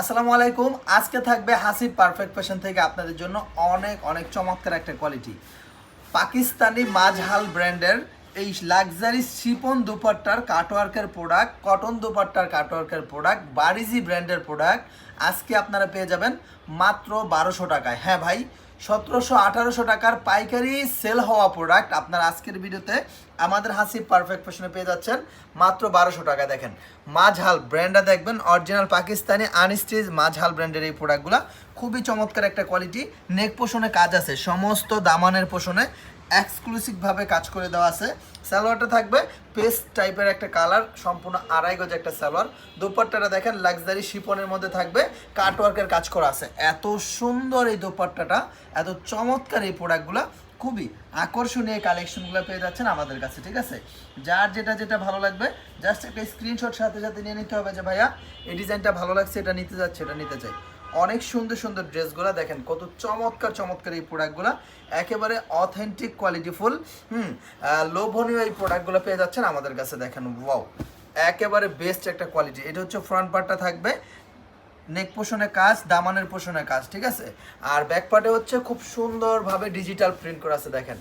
আসসালামু আলাইকুম। আজকে থাকবে হাসি পারফেক্ট ফ্যাশন থেকে আপনাদের জন্য অনেক অনেক চমৎকার একটা কোয়ালিটি পাকিস্তানি মাঝহাল ব্র্যান্ডের এই লাক্সারি শিপন দুপাট্টার কাটওয়ার্কের প্রোডাক্ট কটন দুপাট্টার কাটওয়ার্কের প্রোডাক্ট বারিজি ব্র্যান্ডের প্রোডাক্ট আজকে আপনারা পেয়ে যাবেন মাত্র বারোশো টাকায়। হ্যাঁ ভাই সতেরোশো, আঠারোশো টাকার পাইকারি সেল হওয়া প্রোডাক্ট আপনার আজকের ভিডিওতে আমাদের হাসি পারফেক্ট ফ্যাশনে পেয়ে যাচ্ছেন। মাত্র বারোশো টাকা দেখেন। মাঝহাল ব্র্যান্ডটা দেখবেন অরিজিনাল পাকিস্তানি আনস্টিজ মাঝহাল ব্র্যান্ডের এই প্রোডাক্টগুলো খুবই চমৎকার একটা কোয়ালিটি নেক পোষণে কাজ আছে, সমস্ত দামানের পোষণে। এক্সক্লুসিভভাবে কাজ করে দেওয়া আছে। সালোয়ারটা থাকবে পেস্ট টাইপের একটা কালার সম্পূর্ণ আড়াই গজ একটা সালোয়ার। দোপাট্টাটা দেখেন লাক্সারি শিপনের মধ্যে থাকবে কাটওয়ার্কের কাজ করা আছে। এত সুন্দর এই দোপাট্টাটা, এত চমৎকার এই প্রোডাক্টগুলো খুবই আকর্ষণীয় কালেকশনগুলো পেয়ে যাচ্ছেন আমাদের কাছে, ঠিক আছে? যার যেটা যেটা ভালো লাগবে জাস্ট একটা স্ক্রিনশট সাথে সাথে নিয়ে নিতে হবে যে ভাইয়া, এই ডিজাইনটা ভালো লাগছে, এটা নিতে যাচ্ছে, এটা নিতে চাই। অনেক সুন্দর সুন্দর ড্রেসগুলো দেখেন, কত চমৎকার চমৎকার এই প্রোডাক্টগুলো। একেবারে অথেন্টিক কোয়ালিটিফুল হুম লোভনীয় এই প্রোডাক্টগুলো পেয়ে যাচ্ছেন আমাদের কাছে দেখেন ওয়াও একেবারে বেস্ট একটা কোয়ালিটি এটা হচ্ছে ফ্রন্ট পার্টটা থাকবে নেক পোষণে কাজ, দামানের পোষণে কাজ, ঠিক আছে? আর ব্যাক পার্টে হচ্ছে খুব সুন্দরভাবে ডিজিটাল প্রিন্ট করা আছে, দেখেন।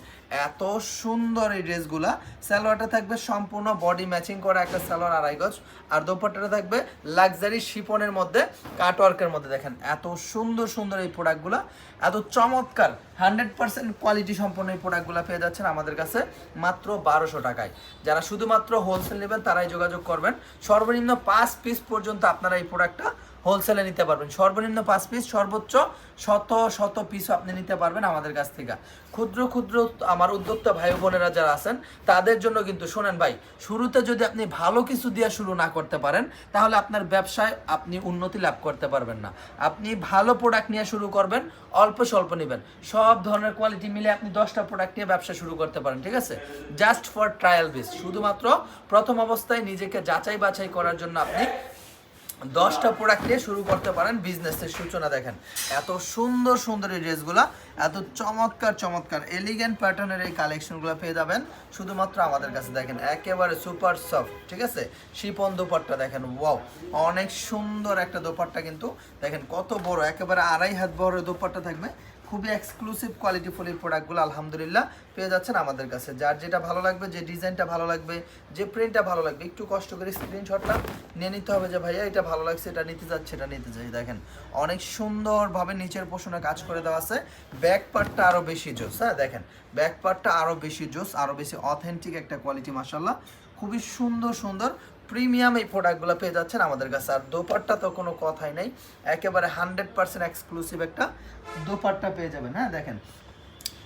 এত সুন্দর এই ড্রেসগুলা। সালোয়ারটা থাকবে সম্পূর্ণ বডি ম্যাচিং করা একটা সালোয়ার আড়াই গজ। আর দোপাট্টাটা থাকবে লাক্সারি শিপনের মধ্যে কাটওয়ার্কের মধ্যে, দেখেন। এত সুন্দর সুন্দর এই প্রোডাক্টগুলো এত চমৎকার হান্ড্রেড পার্সেন্ট কোয়ালিটি সম্পন্ন এই প্রোডাক্টগুলো পেয়ে যাচ্ছেন আমাদের কাছে মাত্র বারোশো টাকায়। যারা শুধুমাত্র হোলসেল নেবেন, তারাই যোগাযোগ করবেন। সর্বনিম্ন পাঁচ পিস পর্যন্ত আপনারা এই প্রোডাক্টটা হোলসেলে নিতে পারবেন। সর্বনিম্ন পাঁচ পিস সর্বোচ্চ শত শত পিসও আপনি নিতে পারবেন আমাদের কাছ থেকে। ক্ষুদ্র ক্ষুদ্র আমার উদ্যোক্তা ভাই বোনেরা যারা আছেন, তাদের জন্য কিন্তু শোনেন ভাই, শুরুতে যদি আপনি ভালো কিছু দিয়ে শুরু না করতে পারেন, তাহলে আপনার ব্যবসায় আপনি উন্নতি লাভ করতে পারবেন না। আপনি ভালো প্রোডাক্ট নিয়ে শুরু করবেন, অল্প স্বল্প নেবেন। সব ধরনের কোয়ালিটি মিলে আপনি দশটা প্রোডাক্ট নিয়ে ব্যবসা শুরু করতে পারেন, ঠিক আছে? জাস্ট ফর ট্রায়াল বেস শুধুমাত্র প্রথম অবস্থায় নিজেকে যাচাই বাছাই করার জন্য আপনি দশটা প্রোডাক্ট নিয়ে শুরু করতে পারেন বিজনেসের সূচনা দেখেন। এত সুন্দর সুন্দর এই ড্রেসগুলো, এত চমৎকার চমৎকার এলিগেন্ট প্যাটার্নের এই কালেকশনগুলো পেয়ে যাবেন। শুধুমাত্র আমাদের কাছে দেখেন, একেবারে সুপার সফট ঠিক আছে? শিপন দোপাট্টা দেখেন ওয়াও অনেক সুন্দর একটা দোপাট্টা কিন্তু, দেখেন কত বড়, একেবারে আড়াই হাত বড় দোপাট্টা থাকবে। খুবই এক্সক্লুসিভ কোয়ালিটিফুল এই প্রোডাক্টগুলো আলহামদুলিল্লাহ পেয়ে যাচ্ছেন আমাদের কাছে। যার যেটা ভালো লাগবে, যে ডিজাইনটা ভালো লাগবে, যে প্রিন্টটা ভালো লাগবে, একটু কষ্ট করে স্ক্রিনশটটা নিয়ে নিতে হবে যে ভাইয়া এটা ভালো লাগছে, এটা নিতে যাচ্ছে, এটা নিতে চাই দেখেন, অনেক সুন্দরভাবে নিচের পোষণে কাজ করে দেওয়া আছে। ব্যাক পার্টটা আরও বেশি জোস হ্যাঁ দেখেন ব্যাক পার্টটা আরও বেশি জোস আরও বেশি অথেন্টিক একটা কোয়ালিটি মাসাল্লাহ খুবই সুন্দর সুন্দর প্রিমিয়াম এই প্রোডাক্টগুলো পেয়ে যাচ্ছেন আমাদের কাছে। আর দোপাট্টা তো কোনো কথাই নেই। একেবারে হান্ড্রেড পার্সেন্ট এক্সক্লুসিভ একটা দোপাট্টা পেয়ে যাবেন হ্যাঁ দেখেন।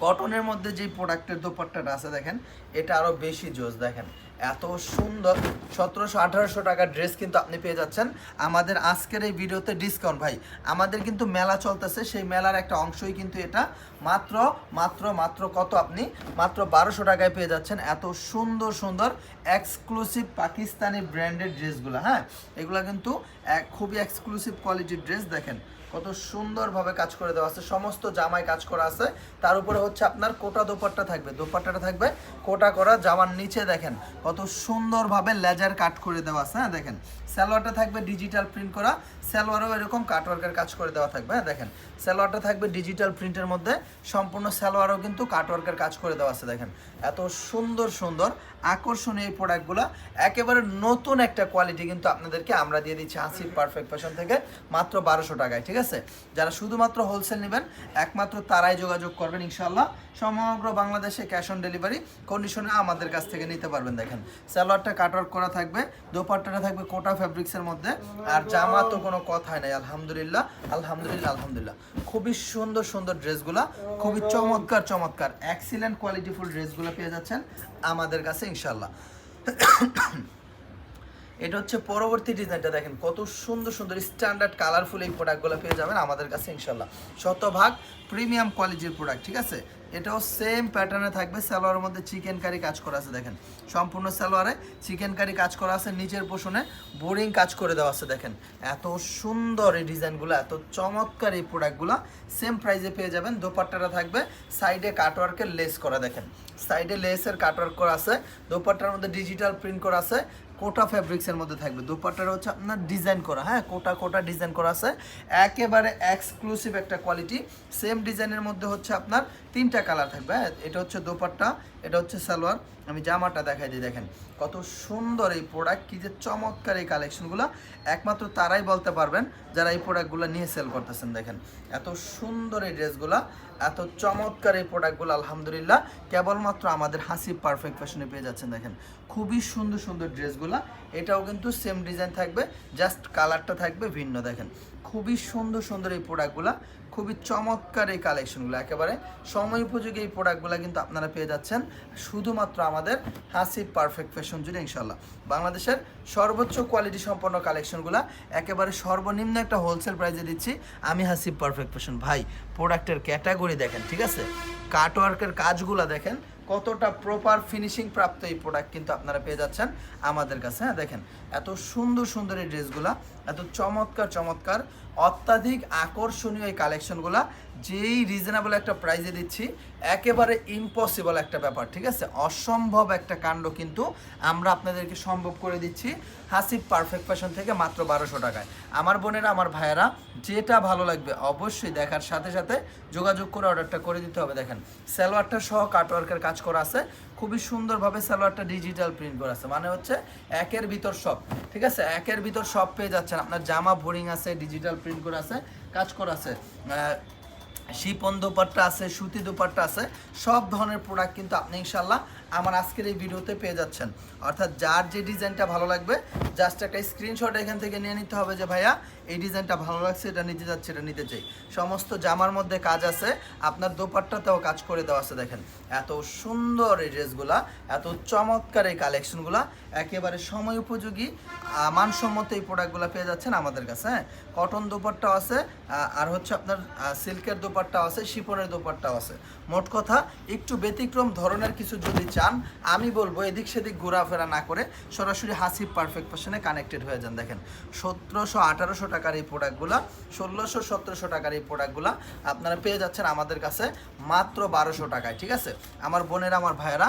কটনের মধ্যে যে প্রোডাক্টের দোপাট্টাটা আছে, দেখেন, এটা আরও বেশি জোস দেখেন। এত সুন্দর সতেরোশো, আঠারোশো টাকার ড্রেস কিন্তু আপনি পেয়ে যাচ্ছেন। আমাদের আজকের এই ভিডিওতে ডিসকাউন্ট ভাই। আমাদের কিন্তু মেলা চলতেছে, সেই মেলার একটা অংশই কিন্তু এটা। মাত্র মাত্র মাত্র কত আপনি? মাত্র বারোশো টাকায় পেয়ে যাচ্ছেন। এত সুন্দর সুন্দর এক্সক্লুসিভ পাকিস্তানি ব্র্যান্ডেড ড্রেসগুলো হ্যাঁ? এগুলো কিন্তু খুবই এক্সক্লুসিভ কোয়ালিটির ড্রেস দেখেন। কত সুন্দরভাবে কাজ করে দেওয়া আছে, সমস্ত জামায় কাজ করা আছে। তার উপরে হচ্ছে আপনার কোটা দোপাট্টা থাকবে। দোপাট্টাটা থাকবে, কোটা করা, জামার নিচে দেখেন কত সুন্দরভাবে লেজার কাট করে দেওয়া আছে হ্যাঁ দেখেন। সালোয়ারটা থাকবে ডিজিটাল প্রিন্ট করা, সালোয়ারও এরকম কাটওয়ার্কের কাজ করে দেওয়া থাকবে হ্যাঁ দেখেন। সালোয়ারটা থাকবে ডিজিটাল প্রিন্টের মধ্যে, সম্পূর্ণ সালোয়ারও কিন্তু কাটওয়ার্কের কাজ করে দেওয়া আছে, দেখেন। এত সুন্দর সুন্দর, আকর্ষণীয় এই প্রোডাক্টগুলো একেবারে নতুন একটা কোয়ালিটি কিন্তু আপনাদেরকে আমরা দিয়ে দিচ্ছি, হাসির পারফেক্ট ফ্যাশন থেকে মাত্র বারোশো টাকায়, ঠিক আছে? যারা শুধুমাত্র হোলসেল নেবেন, একমাত্র তারাই যোগাযোগ করবেন ইনশাল্লাহ সমগ্র বাংলাদেশে ক্যাশ অন ডেলিভারি কন্ডিশনে আমাদের কাছ থেকে নিতে পারবেন, দেখেন। সালোয়ারটা কাটওয়ার্ক করা থাকবে, দোপাট্টাটা থাকবে কোটা ফ্যাব্রিক্সের মধ্যে, আর জামা তো কোনো কথাই নাই, আলহামদুলিল্লাহ আলহামদুলিল্লাহ আলহামদুলিল্লাহ। খুবই সুন্দর সুন্দর ড্রেসগুলা, খুবই চমৎকার চমৎকার এক্সিলেন্ট কোয়ালিটিফুল ড্রেসগুলো পেয়ে যাচ্ছেন আমাদের কাছে ইনশাল্লাহ এটা হচ্ছে পরবর্তী ডিজাইনটা দেখেন, কত সুন্দর সুন্দর স্ট্যান্ডার্ড কালারফুল এই প্রোডাক্টগুলো পেয়ে যাবেন আমাদের কাছে ইনশাল্লাহ শতভাগ প্রিমিয়াম কোয়ালিটির প্রোডাক্ট ঠিক আছে? এটাও সেম প্যাটার্নে থাকবে, সালোয়ারের মধ্যে চিকেন কারি কাজ করা আছে, দেখেন। সম্পূর্ণ সালোয়ারে চিকেন কারি কাজ করা আছে, নিচের পোষণে বোরিং কাজ করে দেওয়া আছে, দেখেন। এত সুন্দর এই ডিজাইনগুলো, এত চমৎকার এই প্রোডাক্টগুলো সেম প্রাইসে পেয়ে যাবেন। দোপাট্টাটা থাকবে সাইডে কাটওয়ার্কের লেস করা, দেখেন। সাইডে লেসের কাটওয়ার্ক করা আছে, দোপাট্টার মধ্যে ডিজিটাল প্রিন্ট করা আছে কোটা ফ্যাব্রিক্সের মধ্যে থাকবে। দুপাট্টার হচ্ছে আপনার ডিজাইন করা। হ্যাঁ কোটা কোটা ডিজাইন করা আছে। একেবারে এক্সক্লুসিভ একটা কোয়ালিটি সেম ডিজাইনের মধ্যে হচ্ছে আপনার তিনটা কালার থাকবে। হ্যাঁ এটা হচ্ছে দোপাট্টা, এটা হচ্ছে সালোয়ার। আমি জামাটা দেখাই দিই, দেখেন। কত সুন্দর এই প্রোডাক্ট কি যে চমৎকার এই কালেকশনগুলো একমাত্র তারাই বলতে পারবেন যারা এই প্রোডাক্টগুলো নিয়ে সেল করতেছেন, দেখেন। এত সুন্দর এই ড্রেসগুলো এত চমৎকার এই প্রোডাক্টগুলো আলহামদুলিল্লাহ। কেবলমাত্র আমাদের হাসি পারফেক্ট ফ্যাশনে পেয়ে যাচ্ছেন, দেখেন। খুবই সুন্দর সুন্দর ড্রেসগুলো। এটাও কিন্তু সেম ডিজাইন থাকবে জাস্ট কালারটা থাকবে ভিন্ন, দেখেন। খুবই সুন্দর সুন্দর এই প্রোডাক্টগুলো খুবই চমৎকার এই কালেকশনগুলো একেবারে সময় উপযোগী এই প্রোডাক্টগুলো কিন্তু আপনারা পেয়ে যাচ্ছেন, শুধুমাত্র আমাদের হাসি পারফেক্ট ফ্যাশন জুড়ে ইনশাল্লাহ বাংলাদেশের সর্বোচ্চ কোয়ালিটি সম্পন্ন কালেকশনগুলো একেবারে সর্বনিম্ন একটা হোলসেল প্রাইসে দিচ্ছি, আমি হাসি পারফেক্ট ফ্যাশন ভাই প্রোডাক্টের ক্যাটাগরি দেখেন, ঠিক আছে? কাটওয়ার্কের কাজগুলো দেখেন কতটা প্রপার ফিনিশিং প্রাপ্ত এই প্রোডাক্ট কিন্তু আপনারা পেয়ে যাচ্ছেন আমাদের কাছে। হ্যাঁ দেখেন, এত সুন্দর সুন্দর এই ড্রেসগুলা এত চমৎকার চমৎকার, অত্যাধিক আকর্ষণীয় এই কালেকশনগুলো যেই রিজনেবল একটা প্রাইজে দিচ্ছি, একেবারে ইম্পসিবল একটা ব্যাপার, ঠিক আছে? অসম্ভব একটা কাণ্ড কিন্তু আমরা আপনাদেরকে সম্ভব করে দিচ্ছি হাসিব পারফেক্ট ফ্যাশন থেকে মাত্র বারোশো টাকায়। আমার বোনেরা, আমার ভাইয়েরা, যেটা ভালো লাগবে অবশ্যই দেখার সাথে সাথে যোগাযোগ করে অর্ডারটা করে দিতে হবে। দেখেন স্যালোয়ারটা সহ কাটওয়ার্কের কাজ করা আছে। খুবই সুন্দরভাবে সালোয়ারটা ডিজিটাল প্রিন্ট করা আছে। মানে হচ্ছে একের ভিতর সব। ঠিক আছে? একের ভিতর সব পেয়ে যাচ্ছেন। আপনার জামা বোরিং আছে ডিজিটাল প্রিন্ট করা আছে, কাজ করা আছে। শিপন দোপাট্টা আছে, সুতি দোপাট্টা আছে। সব ধরনের প্রোডাক্ট কিন্তু আপনি ইনশাল্লাহ আমার আজকের এই ভিডিওতে পেয়ে যাচ্ছেন। অর্থাৎ যার যে ডিজাইনটা ভালো লাগবে জাস্ট একটা স্ক্রিনশট এখান থেকে নিয়ে নিতে হবে যে, ভাইয়া, এই ডিজাইনটা ভালো লাগছে, এটা নিতে যাচ্ছে, এটা নিতে চাই। সমস্ত জামার মধ্যে কাজ আছে, আপনার দোপাট্টাতেও কাজ করে দেওয়া আছে, দেখেন। এত সুন্দর এই ড্রেসগুলা, এত চমৎকার এই কালেকশনগুলা একেবারে সময় উপযোগী মানসম্মত এই প্রোডাক্টগুলো পেয়ে যাচ্ছেন আমাদের কাছে হ্যাঁ? কটন দোপাট্টাও আছে আর হচ্ছে আপনার সিল্কের দোপাট্টাও আছে শিপনের দোপাট্টাও আছে। মোট কথা, একটু ব্যতিক্রম ধরনের কিছু যদি চান, আমি বলব এদিক সেদিক ঘোরাফেরা না করে সরাসরি হাসিব পারফেক্ট ফ্যাশনে কানেক্টেড হয়ে যান। দেখেন, সতেরোশো আঠারোশো টাকার এই প্রোডাক্টগুলো ষোলোশো সতেরোশো টাকার এই প্রোডাক্টগুলো আপনারা পেয়ে যাচ্ছেন আমাদের কাছে মাত্র বারোশো টাকায়, ঠিক আছে? আমার বোনেরা, আমার ভাইয়েরা